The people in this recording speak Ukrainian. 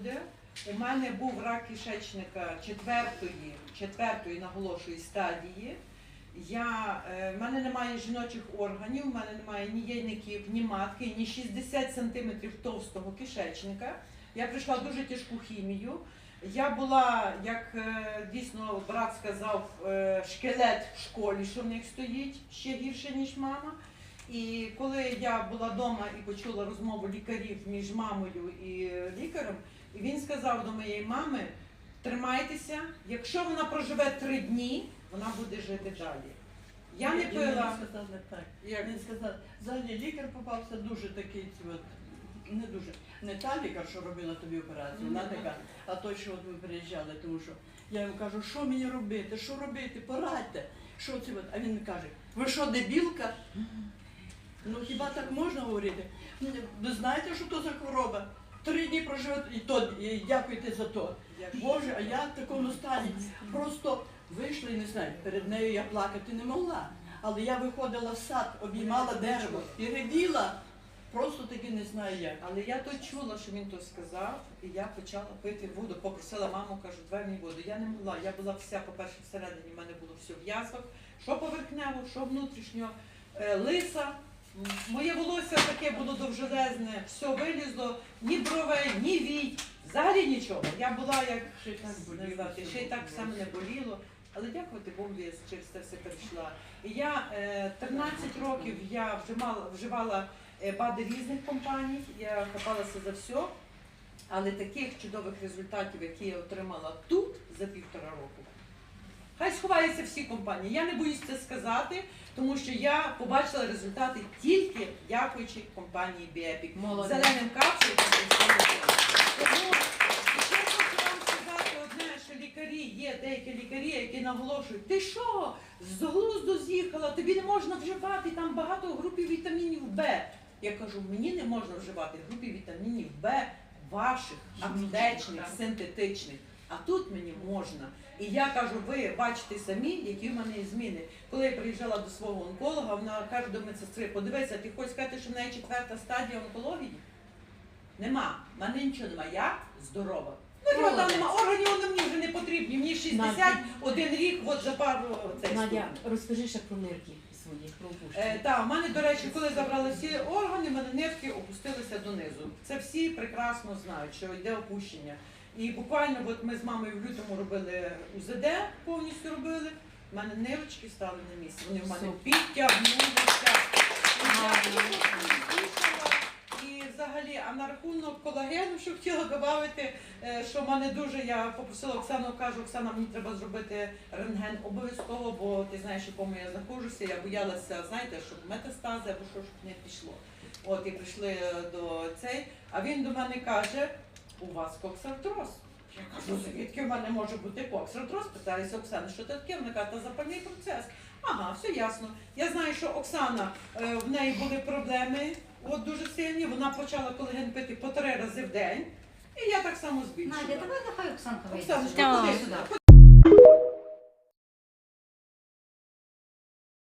буде. У мене був рак кишечника четвертої, четвертої наголошую стадії. Я, е, в мене немає жіночих органів, в мене немає ні яйників, ні матки, ні 60 сантиметрів товстого кишечника. Я пройшла дуже тяжку хімію. Я була, як е, дійсно брат сказав, е, шкелет в школі, що в них стоїть ще гірше, ніж мама. І коли я була вдома і почула розмову лікарів між мамою і лікарем, і він сказав до моєї мами: тримайтеся, якщо вона проживе три дні, вона буде жити далі. Я не пила. Мені сказав не так. Як? Він сказав, взагалі лікар попався дуже такий, от, не дуже, не та лікар, що робила тобі операцію, вона така, а той, що от ми приїжджали, тому що я йому кажу, що мені робити, що робити, порадьте, що це от, а він каже, ви що, дебілка? Ну хіба так можна говорити? Ви знаєте, що то за хвороба? Три дні проживе, і то і дякуйте за то. Боже, а я в такому стані просто вийшла і не знаю, перед нею я плакати не могла. Але я виходила в сад, обіймала дерево і ревіла. Просто таки не знаю як. Але я то чула, що він то сказав, і я почала пити воду. Попросила маму, кажу, дай мені воду. Я не могла. Я була вся, по-перше, всередині в мене було все в язвах, що поверхнево, що внутрішньо, Е, лиса. Моє волосся таке було довжелезне, все вилізло, ні бровей, ні вій, взагалі нічого. Я була як Ще й так боліло, сказати, ще й так все мене боліло. Але дякувати Богу, я через це все перейшла. І я е, 13 років я вживала, вживала е, БАДи різних компаній, я хапалася за все. Але таких чудових результатів, які я отримала тут за півтора року, хай сховаються всі компанії. Я не боюсь це сказати, тому що я побачила результати тільки дякуючи компанії Біепік. Зеленим капсулом. Тому ще хочу вам сказати одне, що лікарі є деякі лікарі, які наголошують, ти що, з глузду з'їхала, тобі не можна вживати там багато групів вітамінів Б. Я кажу, мені не можна вживати групів вітамінів Б ваших, аптечних, синтетичних. А тут мені можна. І я кажу, ви бачите самі, які в мене є зміни. Коли я приїжджала до свого онколога, вона каже до медсестри, подивися, ти хочеш сказати, що в неї четверта стадія онкології? Нема. В мене нічого нема. Я здорова. Ну, чого там нема. Органів вони мені вже не потрібні. Мені 61 рік, от за пару цей Надя, розкажи ще про нирки свої, про опущення. Е, так, у мене, до речі, коли забрали всі органи, в мене нирки опустилися донизу. Це всі прекрасно знають, що йде опущення. І буквально от ми з мамою в лютому робили УЗД, повністю робили. У мене нирочки стали на місце. Вони в мене підтягнулися. І взагалі, а на рахунок колагену, що хотіла додати, е, що в мене дуже, я попросила Оксану, кажу, Оксана, мені треба зробити рентген обов'язково, бо ти знаєш, в якому я знаходжуся. Я боялася, знаєте, щоб метастази або що ж не пішло. От і прийшли до цей, а він до мене каже, у вас коксартроз. Я кажу, звідки в мене може бути коксартроз? Питаюся Оксани, що це таке? Вона каже, запальний процес. Ага, все ясно. Я знаю, що Оксана е, в неї були проблеми, от дуже сильні. Вона почала колаген пити по три рази в день. І я так само збільшила. Надя, давай нехай Оксанка вийде. Оксаночка, ходи сюди.